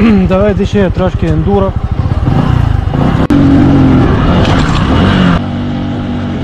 Давайте ще трошки ендуро.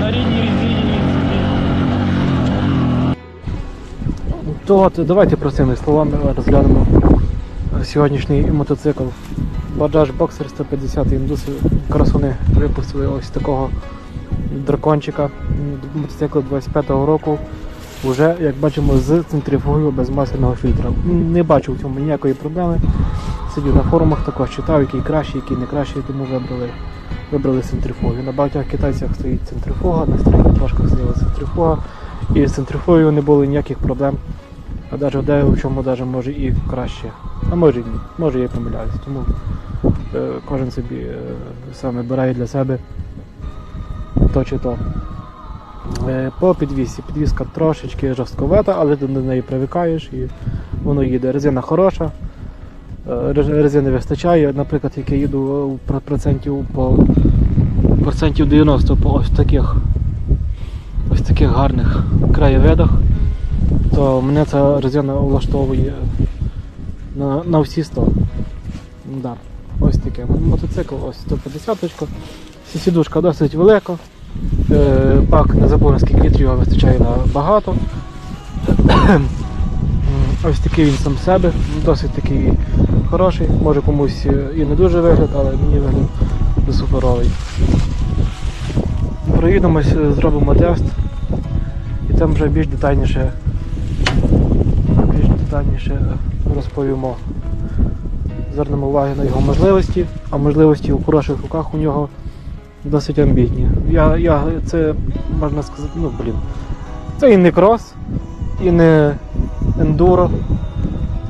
На рідній резині давайте простими словами розглянемо сьогоднішній мотоцикл. Bajaj Boxer 150 індуси красуни випустили ось такого дракончика. Мотоцикл 25-го року. Уже, як бачимо, з центрифугою без масляного фільтра. Не бачу в цьому ніякої проблеми. Сидів на форумах, також читав, який кращий, який не кращий, тому вибрали, вибрали центрифугу. На багатьох китайцях стоїть центрифуга, на старих трошках стояла центрифуга. І з центрифугою не було ніяких проблем. А навіть де в чому даже може і краще. А може і ні. Може я помиляюсь. Тому е, кожен собі е, сам вибирає для себе то чи то. Е, По підвісі. Підвіска трошечки жорстковата, але ти до неї привикаєш і воно їде. Резина хороша, е, резини вистачає. Наприклад, як я їду процентів по процентів 90 по ось таких ось таких гарних краєвидах, то мене ця резина влаштовує на, на всі 100. Да. Ось таке. Мотоцикл ось 150 Сідушка досить велика. Е, Пак забув, наскільки літрів його вистачає на багато. Ось такий він сам себе, досить такий хороший. Може комусь е, і не дуже вигляд, але мені вигляд суперовий. Проїдемось, е, зробимо тест і там вже більш детальніше, більш детальніше розповімо. Звернемо увагу на його можливості, а можливості у хороших руках у нього досить амбітні. Я, я це можна сказати, ну блін. Це і не крос, і не ендуро.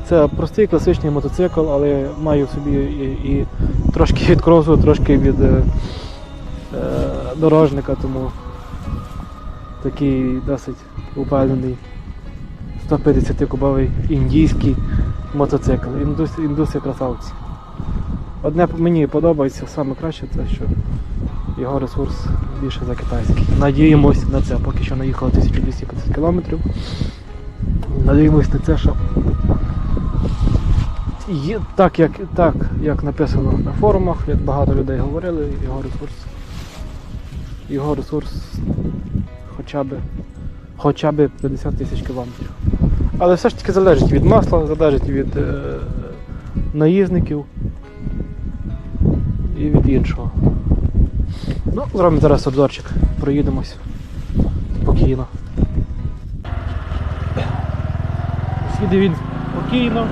Це простий класичний мотоцикл, але має в собі і, і трошки від кросу, трошки від е, е, дорожника, тому такий досить упевнений 150-кубовий індійський мотоцикл. Індус, індуси красавці. Одне мені подобається саме краще, це що його ресурс більше за китайський. Надіємось на це. Поки що наїхало 1250 кілометрів. Надіємось на це, що є, так, як, так, як написано на форумах, як багато людей говорили, його ресурс. Його ресурс хоча б, хоча б 50 тисяч кілометрів. Але все ж таки залежить від масла, залежить від е, наїзників і від іншого. Ну, зробимо зараз обзорчик, проїдемось спокійно. Сіди він спокійно.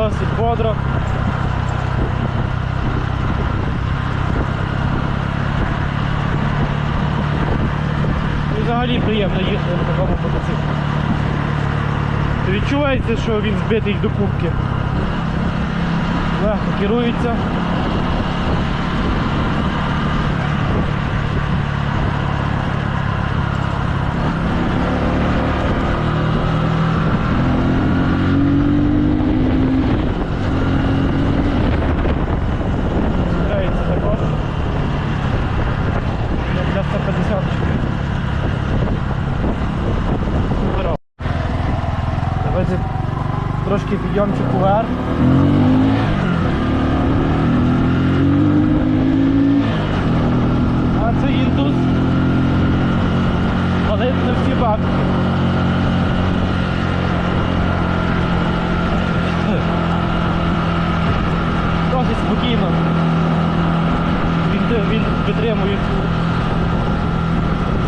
Досить бодро. І взагалі приємно їхати на такому мотоциклі. Відчувається, що він збитий до кубки. Легко керується. Грається також. Як Для 150 Здорово. Давайте трошки підйомчик уверх. А це інтус. Палить на всі баки. Досить спокійно. Він, він підтримує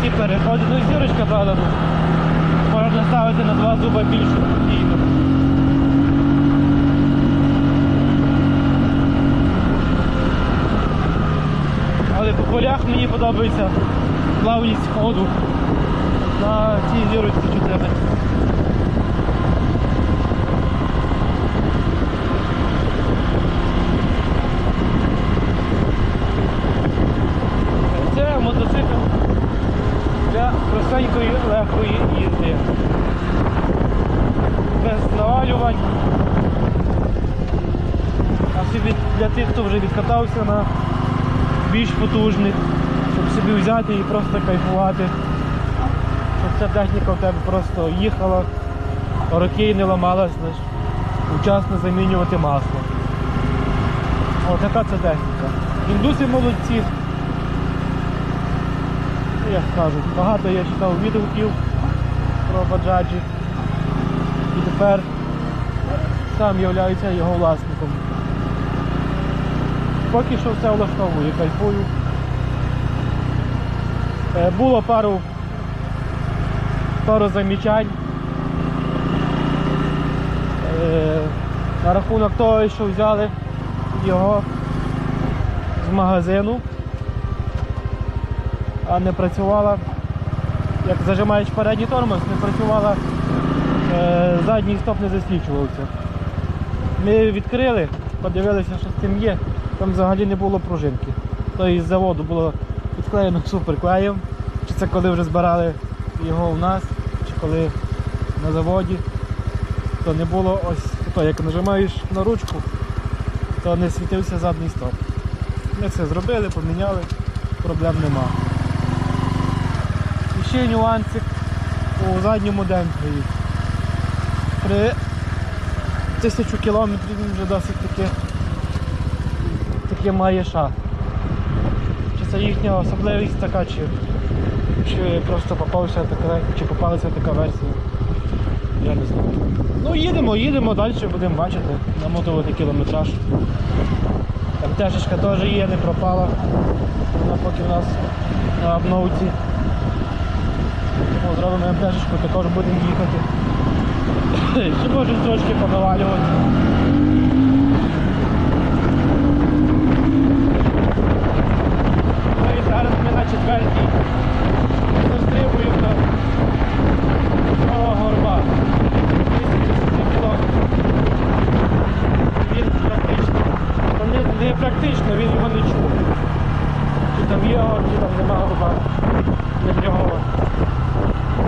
ці переходи. Ну зірочка, правда, можна ставити на два зуба більше мені подобається плавність ходу на цій зіроці 14. Це мотоцикл для простенької легкої їзди. Без навалювань. А це для тих, хто вже відкатався на більш потужних щоб собі взяти і просто кайфувати. Щоб ця техніка в тебе просто їхала, роки не ламалась, вчасно замінювати масло. О, така це техніка. Індуси молодці. Як кажуть, багато я читав відгуків про баджаджі. І тепер сам являюся його власником. Поки що все влаштовує, кайфую. Е, Було пару, пару замічань. Е, На рахунок того, що взяли його з магазину, а не працювала, як зажимаєш передній тормоз, не працювала, е, задній стоп не засвічувався. Ми відкрили, подивилися, що з цим є. Там взагалі не було пружинки. То із заводу було підклеєно суперклеєм. Чи це коли вже збирали його у нас, чи коли на заводі, то не було ось то, як нажимаєш на ручку, то не світився задній стоп. Ми все зробили, поміняли, проблем нема. І ще нюансик у задньому демпфері. При тисячу кілометрів він вже досить таки таке має шаг. Це їхня особливість така, чи, чи просто попався така, чи попалася така версія. Я не знаю. Ну їдемо, їдемо далі, будемо бачити, намотувати кілометраж. МТшечка теж є, не пропала. Вона поки в нас на обновці. Зробимо МТшечку, також будемо їхати. Ще можемо трошки понавалювати. Ну і зараз ми на четвертій застрибуємо до того горба. 1000 кілометрів. Він практично, та не, не практично, він його не чув. Чи там є гор, чи там нема горба. Для нього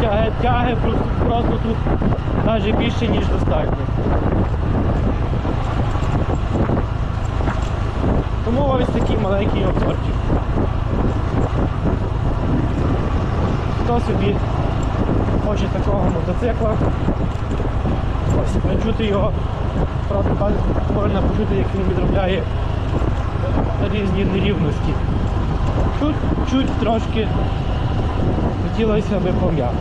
тяги, тяги просто, просто тут навіть більше, ніж достатньо. Тому ось такий маленький обзорчик. Хто собі хоче такого мотоцикла, ось почути його, правда, можна почути, як він відробляє різні нерівності. Чуть-чуть трошки хотілося би пом'яти.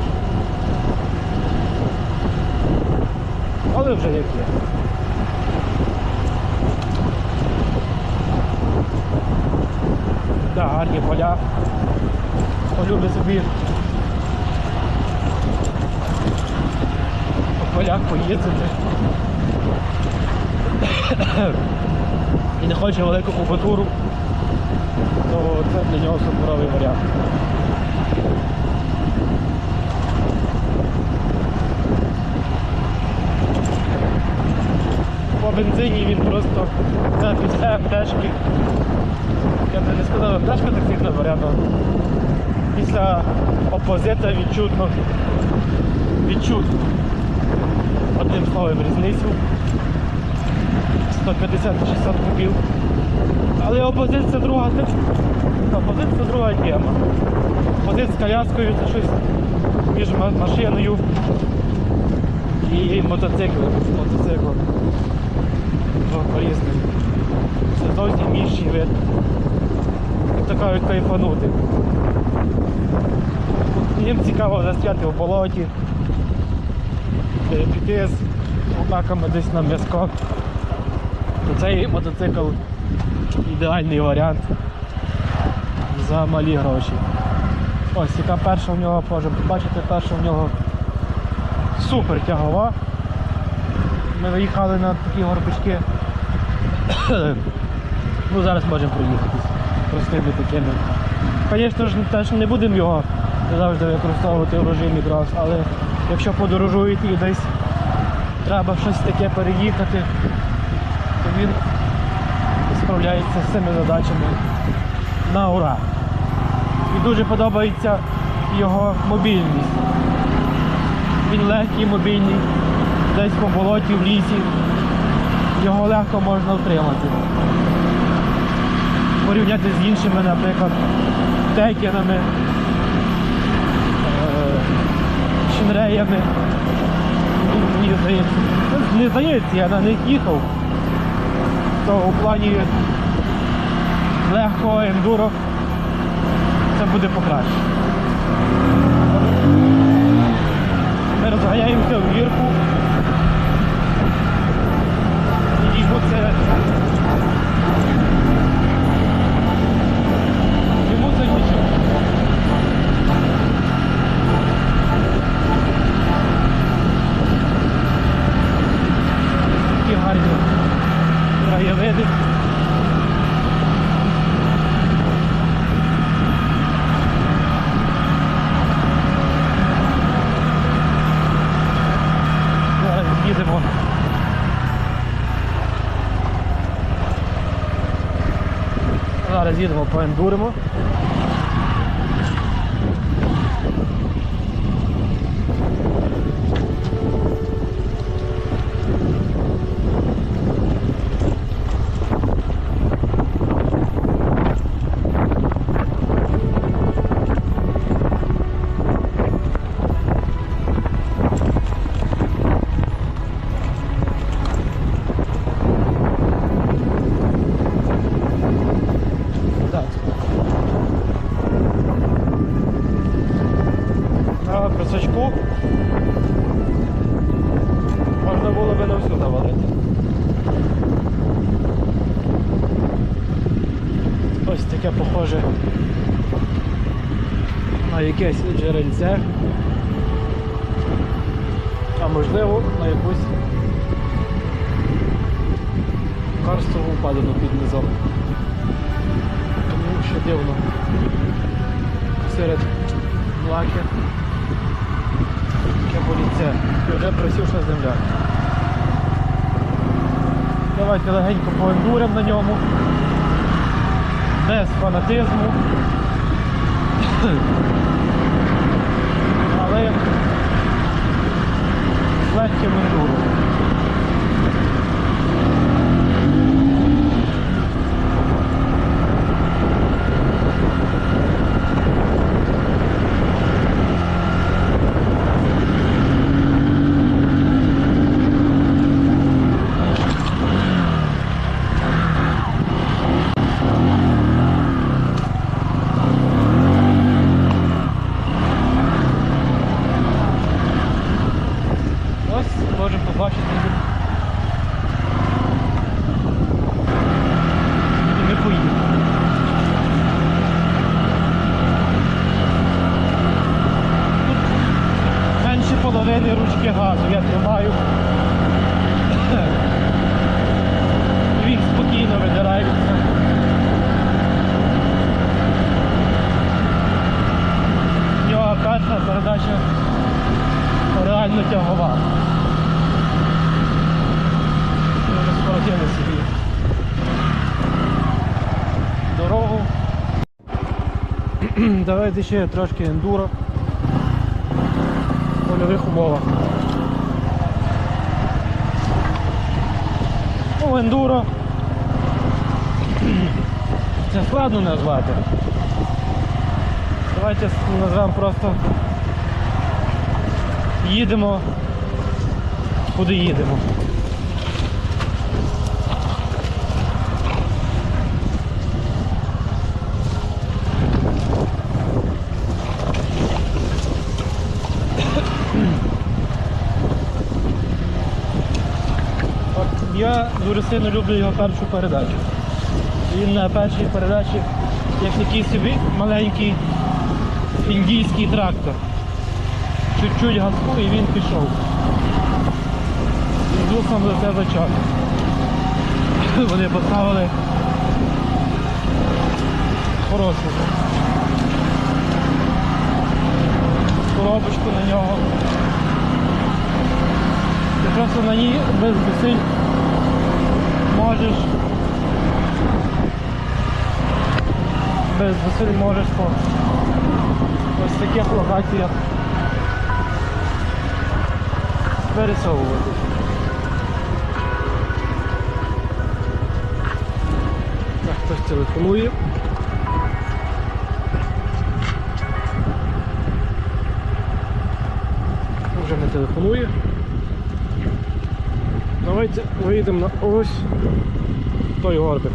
Але вже як є. Да, гарні поля. Полюблю собі полях поїздити. І не хоче велику кубатуру, то це для нього суперовий варіант. По бензині він просто це після МТшки. Я б не сказав, МТшка так сильно варіант. Після опозита відчутно відчутно. Одним словом різницю. 150-600 кубів. Але опозит це друга опозит це друга тема. Опозит з коляскою це щось між машиною і мотоциклом. Мотоциклом. Два. Це зовсім інший вид. Як то кажуть, кайфанути. Їм цікаво застряти в болоті, піти з гумаками десь на м'язко. Цей мотоцикл ідеальний варіант за малі гроші. Ось яка перша в нього, можемо побачити, перша в нього супер тягова. Ми виїхали на такі горбички. ну зараз можемо проїхатись простими такими. Звісно ж, теж не будемо його завжди використовувати в режимі крос, але якщо подорожуєте і десь треба щось таке переїхати, то він справляється з цими задачами на ура. І дуже подобається його мобільність. Він легкий, мобільний, десь по болоті, в лісі. Його легко можна втримати. Порівняти з іншими, наприклад, текерами, е, шінреями. Мені здається, не здається, я на них їхав. То у плані легкого ендуро це буде покраще. Ми розганяємося в гірку. Зараз їдемо похоже на якесь джерельце, а можливо на якусь карстову впадину під низом. Тому що дивно. Серед млаки таке боліце. І вже просівша земля. Давайте легенько поендуримо на ньому. Без фанатизму. Але з легким ендуром. Ось можемо побачити. І ми поїдемо. Тут половини ручки газу я тримаю. Він спокійно видирається. В нього перша передача реально тягова. Вже собі дорогу. Давайте ще трошки ендуро польових умовах. Ну, ендуро. Це складно назвати. Давайте назвемо просто їдемо, куди їдемо. Я дуже сильно люблю його першу передачу. Він на першій передачі як такий собі маленький індійський трактор. Чуть-чуть газку і він пішов. І духом за це зачав. Вони поставили хорошу коробочку на нього. Ти просто на ній без зусиль можеш без зусиль можеш по ось таких локаціях пересовувати. Так, хтось телефонує. Вже не телефонує. Давайте вийдемо на ось той горбик.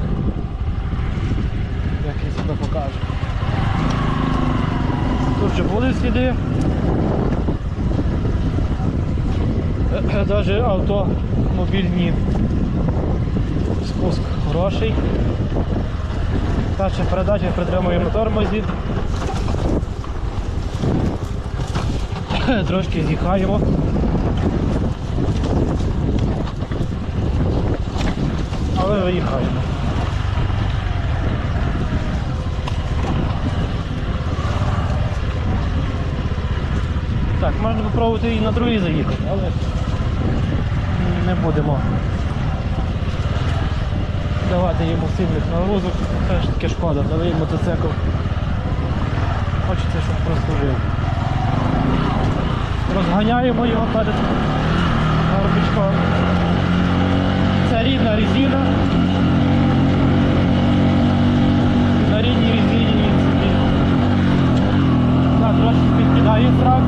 Як я себе покажу. Тут вже були сліди. Навіть автомобільні спуск грошей. Перша передача притримуємо на тормозі. Трошки з'їхаємо. Але виїхаємо. Так, можна спробувати і на другий заїхати, але не будемо давати йому сильних нагрузок. Все ж таки шкода, новий мотоцикл. Хочеться, щоб прослужив. Розганяємо його перед горбичком. Рідна резина. На рідній резині так, трошки підкидає зразу.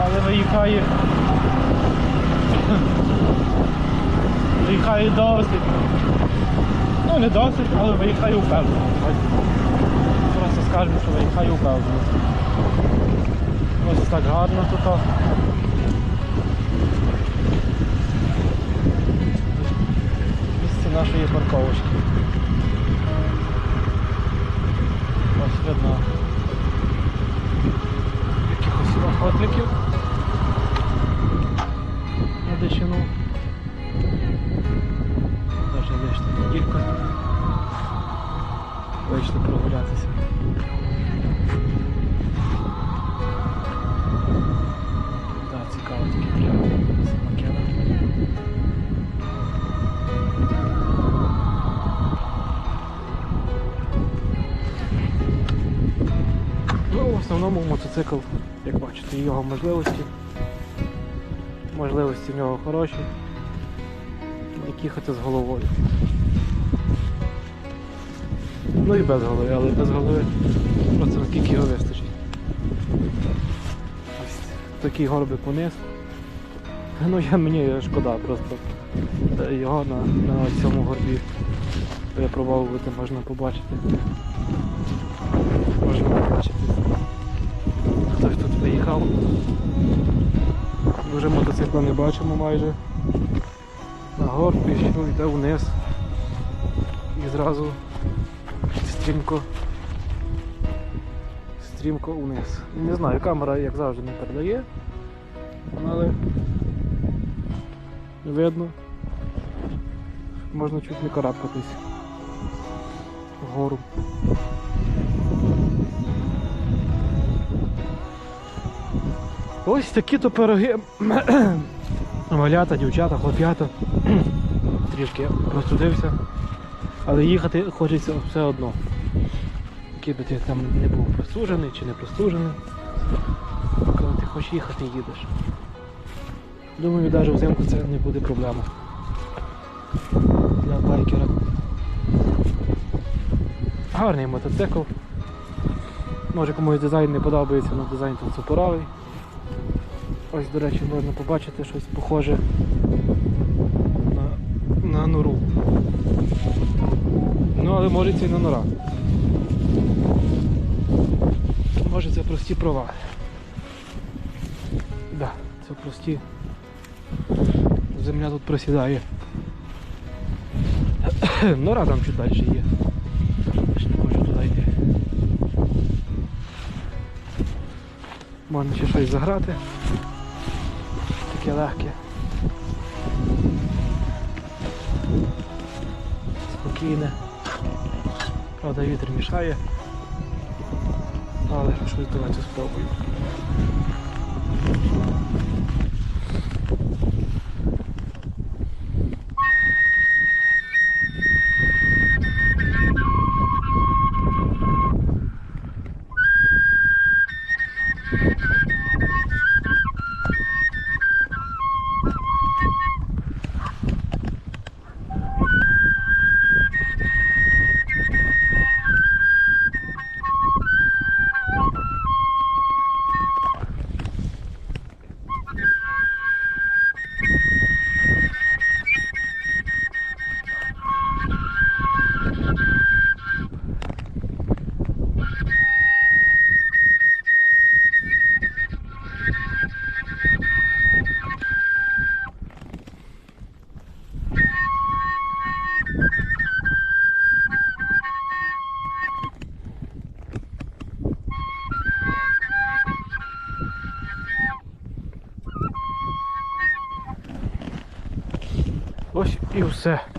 Але виїхає. Виїхає досить. Ну не досить, але виїхає впевнено. Просто скажемо, що виїхає впевнено. Ось так гарно тут. Місце нашої парковочки. Ось видно якихось охотників мотоцикл, як бачите, його можливості. Можливості в нього хороші. Як їхати з головою. Ну і без голови, але без голови просто наскільки його вистачить. Ось такий горбик униз. Ну я мені шкода просто е, його на, на цьому горбі випробовувати можна побачити. Виїхав. Вже мотоцикла не бачимо майже. На горб пішов, йде вниз. І зразу стрімко стрімко вниз. Не знаю, камера як завжди не передає, але видно. Можна чуть не карабкатись вгору. Ось такі то пироги. Малята, дівчата, хлоп'ята. Трішки я простудився. Але їхати хочеться все одно. Який би ти там не був простужений чи не простужений. Коли ти хочеш їхати, їдеш. Думаю, навіть взимку це не буде проблема. Для байкера. Гарний мотоцикл. Може комусь дизайн не подобається, але дизайн тут супоровий. Ось, до речі, можна побачити щось похоже на, на нору. Ну, але може це і не нора. Може це прості права. Да, це прості. Земля тут просідає. Нора там чуть далі є. Ще не можу туди йти. Можна ще щось заграти. Таке легке. Спокійне. Правда вітер мішає. Але щось давайте спробую. Ось і все.